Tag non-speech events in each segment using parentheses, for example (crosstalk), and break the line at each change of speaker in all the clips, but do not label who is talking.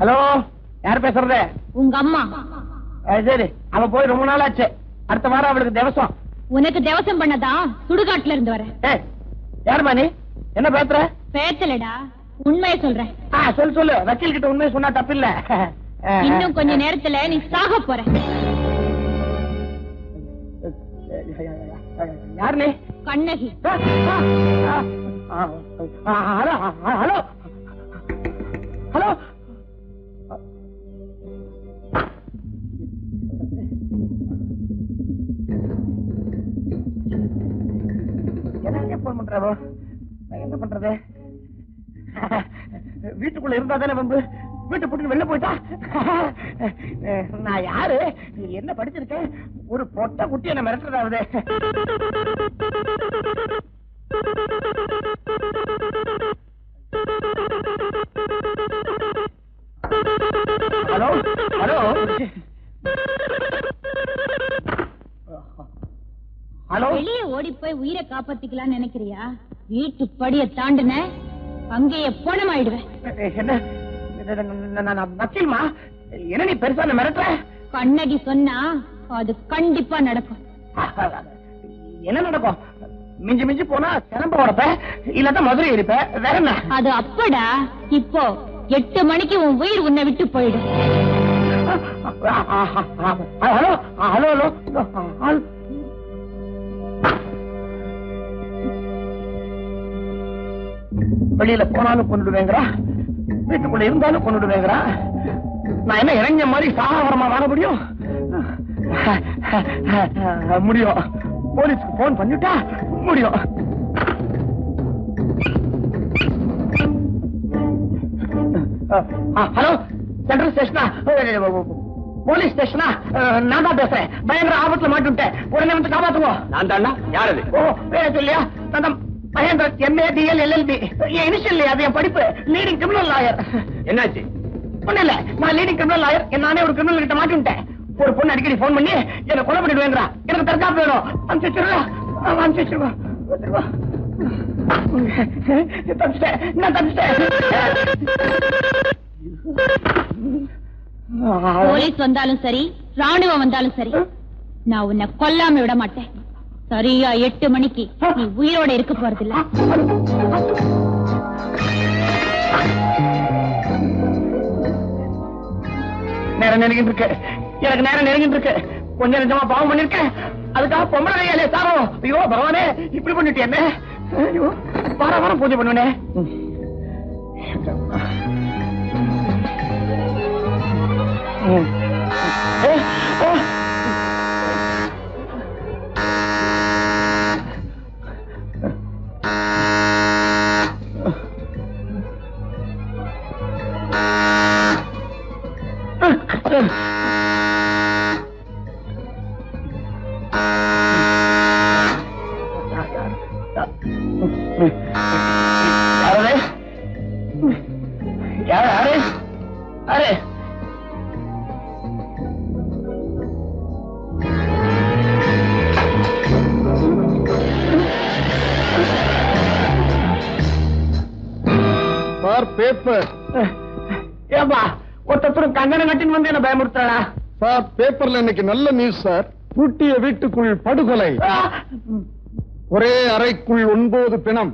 Hello யார் பேசுறது?
உங்க அம்மா.
சரி அவ போய் ரொம்ப நாள் ஆச்சு அடுத்த வாரம் அவளுக்கு திவசம்.
உனக்கு தேவசம் பண்ணதா? சுடுகாட்டுல இருந்து
ஏய் யாருமா நீ? என்ன பேசுற?
பேச்சலடா உண்மையை சொல்றேன்.
சொல்லு சொல்லு. வக்கீல் கிட்ட உண்மையை சொன்னா தப்பில்ல.
இன்னும் கொஞ்ச நேரத்துல நீ சாக போற.
யார்
கண்ணகி.
ஹலோ ஆ, ஹலோ. ஹலோ. எனக்கு போன் பண்றாவோ நான் என்ன பண்றது? வீட்டுக்குள்ள இருந்தா தானே வந்து வீட்டை போட்டு வெளில போயிட்டா? நான் யாரு? என்ன படிச்சிருக்கேன் ஒரு பொட்டை குட்டியை என்ன மிரட்டுறதாவது?
காப்பாத்திக்கலாம்னு நினைக்கிறியா? வீட்டு படிய தாண்டுன அங்கேயே போனமாயிடுவேன்.
என்ன? நான் வக்கீல்மா? என்ன நீ பெருசா மிரட்டுற?
கண்ணகி சொன்னா அது கண்டிப்பா நடக்கும்.
என்ன நடக்கும்? மிஞ்சி மிஞ்சி போனா சிலம்ப உடப்ப இல்லாட்டா மதுரை இருப்ப வேற என்ன?
அது அப்படா? இப்போ எட்டு மணிக்கு உன் உயிர் உன்னை விட்டு போயிடும்.
Hello hello hello. வெளியில போனாலும் கொண்டுடுவேங்கிறா வீட்டுக்குள்ள இருந்தாலும் கொண்டுடுவேங்கிறா நான் என்ன இறங்கிய மாதிரி சாகவரமா வாழ முடியும்? முடியும். போலீஸ்க்கு போன் பண்ணிட்டா முடியும். ஹலோ சென்ட்ரல் ஸ்டேஷனா போலீஸ் ஸ்டேஷனா நான் தான் பேசுறேன். பயங்கர ஆபத்துல மாட்டுட்டேன் உடனே வந்து காப்பாத்துங்க.
நான் தாண்டா யார் அது?
ஓ பேர சொல்லியா நான் Mahendra MA DL LLB initial அது என் படிப்பு. லீடிங் கிரிமினல் லாயர்
என்னாச்சு?
ஒண்ணு இல்ல. நான் லீடிங் கிரிமினல் லாயர் நானே ஒரு கிரிமினல் கிட்ட மாட்டிட்டேன் ஒரு பொண்ணு அடிக்கடி போன் பண்ணி என்ன கொலை பண்ணிடுவேங்கிறா எனக்கு தற்காப்பு வேணும். அனுப்பிச்சிருவா அனுப்பிச்சிருவா தப்பிச்சிட்டேன். நான் தப்பிச்சிட்டேன்.
போலீஸ் வந்தாலும் சரி ராணுவம் வந்தாலும் சரி நான் உன்னை கொல்லாம விட மாட்டேன். சரியா எட்டு மணிக்கு. நீ உயிரோட இருக்க போறதில்ல.
நேரம் நெருங்கிட்டு இருக்கு. எனக்கு நேரம் நெருங்கிட்டு இருக்கு. கொஞ்சம் நிஜமா பாவம் பண்ணிருக்கேன். அதுக்காக பொம்பளை கையாலே சாரோ ஐயோ பகவானே இப்படி பண்ணிட்டு என்ன? வார வாரம் பூஜை பண்ணுவனே. ம். யாரு? யாரு? யாரு?
Sir paper.
ஏப்பா ஒருத்தர் கங்கணம் கட்டின்னு வந்து என்ன பயமுறுத்துறா
சார் பேப்பர்ல இன்னைக்கு நல்ல நியூஸ் சார். பூட்டிய வீட்டுக்குள் படுகொலை. ஒரே அறைக்குள் ஒன்பது பிணம்.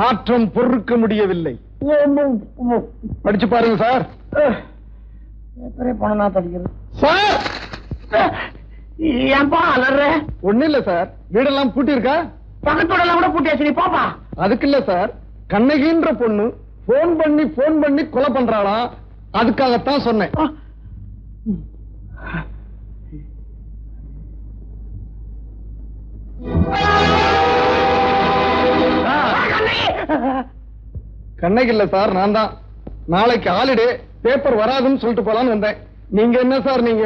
நாற்றம் பொறுக்க முடியவில்லை. படிச்சு பாருங்க சார்.
போனா படிக்கிறது
சார்!
ஏன்பா அலற?
ஒண்ணு இல்ல சார். வீடெல்லாம் பூட்டி இருக்கா
பக்கத்தோட கூட பூட்டியாச்சு நீ போப்பா.
அதுக்கு இல்ல சார். கண்ணகின்ற பொண்ணு போன் பண்ணி போன் பண்ணி கொலை பண்றாளா? அதுக்காகத்தான் சொன்னேன். கண்ணகி இல்ல சார் நான் தான் நாளைக்கு ஹாலிடே பேப்பர் வராதுன்னு சொல்லிட்டு போலான்னு வந்தேன். நீங்க என்ன சார் நீங்க?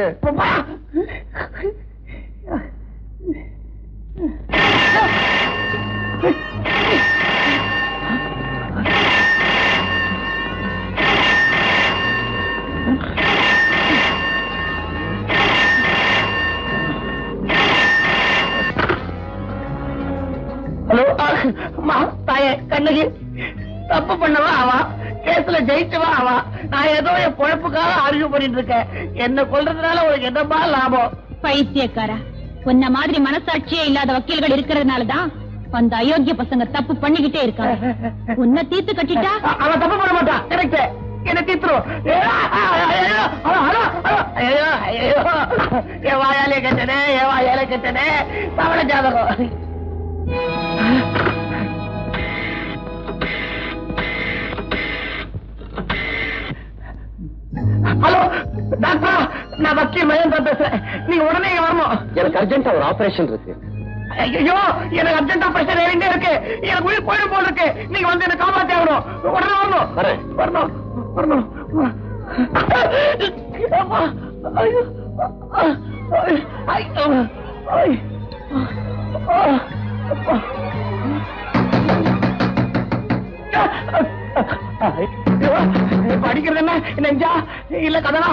ஹலோ அம்மா தாயே கண்ணகி தப்பு பண்ணவா அவா கேஸ்ல ஜெயிச்சவா அவா நான் ஏதோ என் பொழப்புக்காக ஆர்கியூ பண்ணிட்டு இருக்கேன் என்ன கொல்றதுனால உனக்கு என்னமா லாபம்
பைத்தியக்காரா உன்ன மாதிரி மனசாட்சியே இல்லாத வக்கீல்கள் இருக்கிறதுனாலதான் அந்த அயோக்கிய பசங்க தப்பு பண்ணிக்கிட்டே இருக்காங்க உன்னை தீர்த்து கட்டிட்டா
அ- அவன் தப்பு பண்ண மாட்டான் கரெக்ட் என்ன ஐயோ என் வாயாலே கட்டனே என் வாயாலே கட்டனே தவள ஜாதகம் டாக்டர் நான் வக்கீல் மகேந்திரன் பேசுறேன். நீங்க உடனே வரணும்.
எனக்கு அர்ஜென்ட்டா ஒரு ஆபரேஷன் இருக்கு.
ஐயோ எனக்கு அர்ஜென்ட் ஆபரேஷன் ஏறிண்டே இருக்கு. எனக்கு உயிர் போயிடும் போல இருக்கு. நீங்க வந்து என்ன காப்பாத்தி ஆகணும். உடனே வரணும்.
வரேன்.
வரணும். வரணும். படிக்கிறது என்ன? நெஞ்சா இல்ல கதனா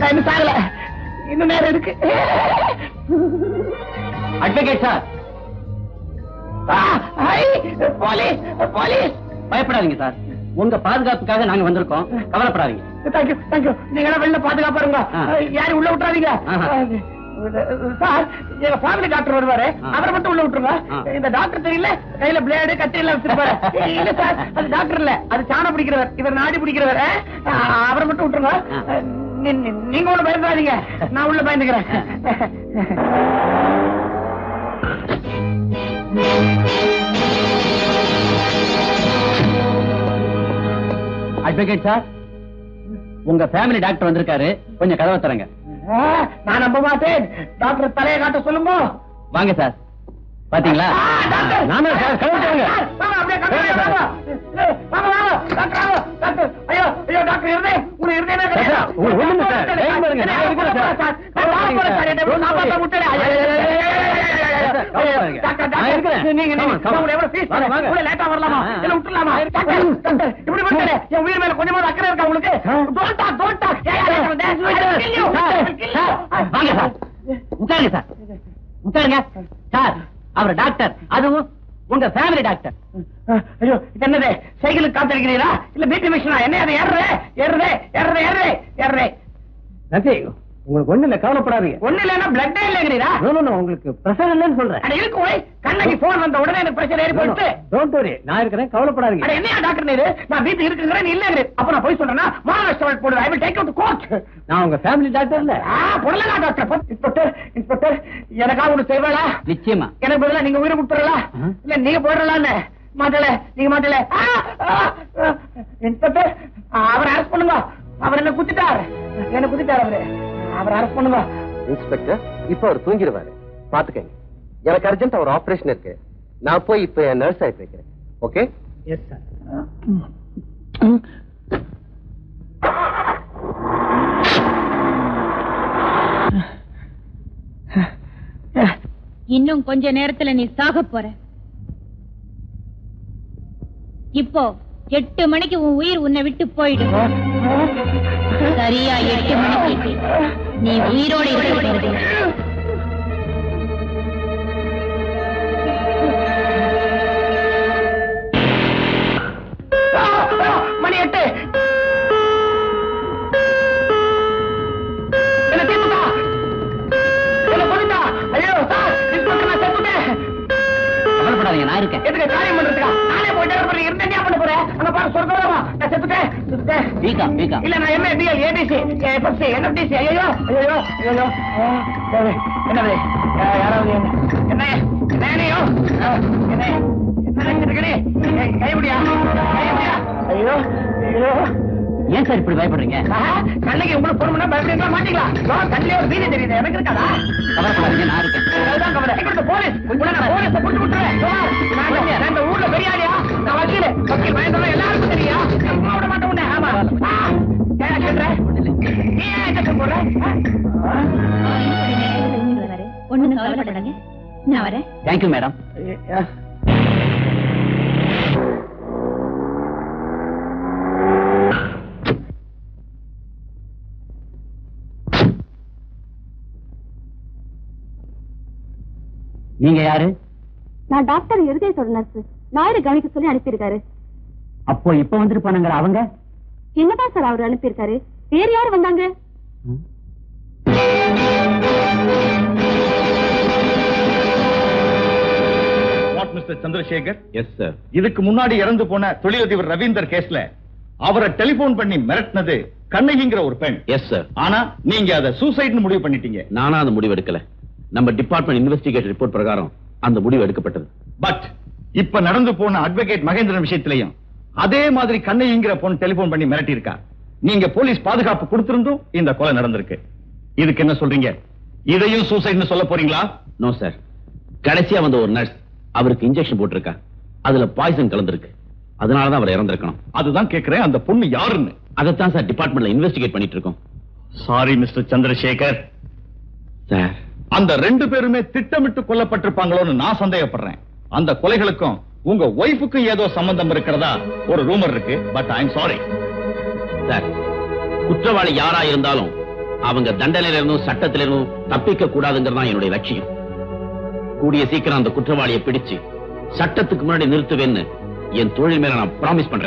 இன்னும் சாகல இன்னும் நேரம் இருக்கு
அட்வொகேட் சார்
போலீஸ் போலீஸ்.
பயப்படாதீங்க சார் உங்க பாதுகாப்புக்காக நாங்க வந்திருக்கோம். கவலைப்படாதீங்க.
தேங்க்யூ தேங்க்யூ நீங்க வெளில பாதுகாப்பா இருங்க. யாரும் உள்ள விட்டுறாதீங்க. சார் எங்க ஃபேமிலி டாக்டர் வருவாரு. அவரை மட்டும் உள்ள விட்டுருங்க. இந்த டாக்டர் தெரியல கையில பிளேடு கத்தி எல்லாம் வச்சிருப்பாரு. (laughs) இல்ல சார் அது டாக்டர் இல்ல. அது சாணம் பிடிக்கிறவர். இவர் நாடி பிடிக்கிறவர். அவரை மட்டும் விட்டுருங்க. நீங்க உள்ள பயந்துடாதீங்க. நான் உள்ள பயந்துக்கிறேன்.
அட்வொகேட் சார் உங்க ஃபேமிலி டாக்டர் வந்திருக்காரு. கொஞ்சம் கதவை தரங்க
நான் நம்ப மாட்டேன். டாக்டர் தலையை காட்ட சொல்லுங்க
வாங்க சார். பாத்தீங்களா? நான் சார்.
என் உயிர் மேல கொஞ்சமாவது அக்கறை இருக்கா உங்களுக்கு?
வாங்க சார். உட்காருங்க சார். உட்காருங்க. சார் அவர் டாக்டர். அதுவும் உங்க ஃபேமிலி டாக்டர்.
ஐயோ இது என்னது? சைக்கிளுக்கு காத்திருக்கிறீரா இல்ல பிபி மிஷினா என்ன அது? ஏறுறே ஏறுறே ஏறுறே ஏறுறே ஏறுறே
நன்றி உங்களுக்கு ஒண்ணு இல்ல கவலைப்படாதீங்க.
ஒண்ணு இல்லன்னா பிளட்டே இல்லைங்கிறீரா?
No, உங்களுக்கு பிரஷர் இல்லைன்னு சொல்றேன்.
அட இருக்கு ஓய். கண்ணகி போன் வந்த உடனே எனக்கு பிரஷர் ஏறி போயிடுச்சு.
டோன்ட் வரி நான் இருக்கிறேன் கவலைப்படாதீங்க.
அட என்னையா டாக்டர் இது? நான் பிபி இருக்குங்கிறேன் நீ இல்லைங்கிற. அப்ப நான் போய் சொல்றேன்னா மாநகர் போடுவேன் I will take you to court
நான் உங்க ஃபேமிலி டாக்டர் இல்ல.
ஆ போடலாம் டாக்டர் இன்ஸ்பெக்டர் இன்ஸ்பெக்டர் எனக்காக ஒண்ணு செய்வேளா
நிச்சயமா.
எனக்கு பதிலா நீங்க உயிரை கொடுத்துறலாம். இல்ல நீங்க போயிடலான்னு. மாட்டல நீங்க மாட்டல. இன்ஸ்பெக்டர் அவர் அரெஸ்ட் பண்ணுங்க. அவர் என்ன குத்திட்டார். என்ன குத்திட்டார் அவரு? அவர் அரெஸ்ட் பண்ணுங்க.
இன்ஸ்பெக்டர் இப்ப அவர் தூங்கிடுவாரு. பாத்துக்கங்க. எனக்கு அர்ஜென்ட் ஒரு ஆபரேஷன் இருக்கு. நான் போய் இப்ப என் நர்ஸ் ஆயிட்டு வைக்கிறேன். ஓகே
எஸ் சார்
இன்னும் கொஞ்ச நேரத்துல நீ சாக போற. இப்போ எட்டு மணிக்கு உன் உயிர் உன்னை விட்டு போயிடும். சரியா எட்டு மணிக்கு. நீ உயிரோடு இருக்க போறது.
மணி எட்டு. நான்
இருக்கேன்.
எதுக்கு காரியம் பண்றதுக்கா நானே போயிட்டே இருப்பேன் இருந்தே என்ன பண்ண போறேன் அங்க பாரு சொர்க்கமா நான்
வீக்கா வீக்கா.
இல்ல நான் MA BL ADC FSC NFDC ஐயோ ஐயோ ஐயோ. என்னது? யாராவது என்ன? நினைச்சிருக்கே ஐயோ ஐயோ.
ஏன் சார் இப்படி பயப்படுறீங்க?
கண்ணுக்கு உங்களுக்கு பொறுமைனா பயப்படுறீங்களா மாட்டீங்களா? கண்ணிலே ஒரு வீடு தெரியுது. எனக்கு இருக்காதா?
கவலைப்படாதீங்க நான் இருக்கேன்.
அதுதான் கவலை. எங்க இருக்கு போலீஸ் போலீஸை புடிச்சு விட்டுறேன். நான் இந்த- ஊர்ல பெரிய ஆளியா நான் வக்கீல். வக்கீல் பயந்தவன் எல்லாருக்கும்
கவலைப்படாதீங்க நான் வரேன்
தேங்க்யூ மேடம் நீங்க யாரு
நான் டாக்டர் இருதயத்தோட நர்ஸ். லாயரை கவனிக்க சொல்லி அனுப்பியிருக்காரு.
அப்போ இப்ப வந்துட்டு போனாங்களா அவங்க?
என்னதான் சார் அவர் அனுப்பியிருக்காரு? வேற யாரு வந்தாங்க?
சந்திரசேகர்
எஸ் சார்
இதுக்கு முன்னாடி இறந்து போன தொழிலதிபர் ரவீந்தர் கேஸ்ல அவரை டெலிபோன் பண்ணி மிரட்டினது கண்ணகிங்கிற ஒரு பெண்.
எஸ் சார்
ஆனா நீங்க அதை சூசைட்னு முடிவு பண்ணிட்டீங்க.
நானா அந்த முடிவு எடுக்கல. நம்ம டிபார்ட்மெண்ட் இன்வெஸ்டிகேட் ரிப்போர்ட் பிரகாரம் அந்த முடிவு எடுக்கப்பட்டது.
பட் இப்ப நடந்து போன அட்வொகேட் மகேந்திரன் விஷயத்திலையும் அதே மாதிரி கண்ணைங்கிற பொண்ணு டெலிபோன் பண்ணி மிரட்டி இருக்கா நீங்க போலீஸ் பாதுகாப்பு கொடுத்திருந்தும் இந்த கொலை நடந்திருக்கு. இதுக்கு என்ன சொல்றீங்க? இதையும் சூசைட்னு சொல்ல போறீங்களா?
நோ சார் கடைசியா வந்த ஒரு நர்ஸ் அவருக்கு இன்ஜெக்ஷன் போட்டிருக்கா. அதுல பாய்சன் கலந்திருக்கு. அதனாலதான் அவர் இறந்திருக்கணும்.
அதுதான் கேக்குறேன் அந்த பொண்ணு யாருன்னு?
அதைத்தான் சார் டிபார்ட்மெண்ட்ல இன்வெஸ்டிகேட் பண்ணிட்டு இருக்கோம்
சாரி மிஸ்டர் சந்திரசேகர்.
சார்
அந்த ரெண்டு பேருமே திட்டமிட்டு கொல்லப்பட்டிருப்பாங்களோன்னு நான் சந்தேகப்படுறேன். அந்த கொலைகளுக்கும் உங்க ஒய்ஃபுக்கும் ஏதோ சம்பந்தம் இருக்கிறதா? ஒரு ரூமர் இருக்கு but I am sorry
sir. குற்றவாளி யாரா இருந்தாலும் அவங்க தண்டனையில இருந்தும் சட்டத்தில இருந்தும் தப்பிக்க கூடாதுங்கிறது தான் என்னுடைய லட்சியம். கூடிய சீக்கிரம் அந்த குற்றவாளியை பிடிச்சு சட்டத்துக்கு முன்னாடி நிறுத்துவேன்னு என் தொழில் மேல நான் ப்ராமிஸ் பண்றேன்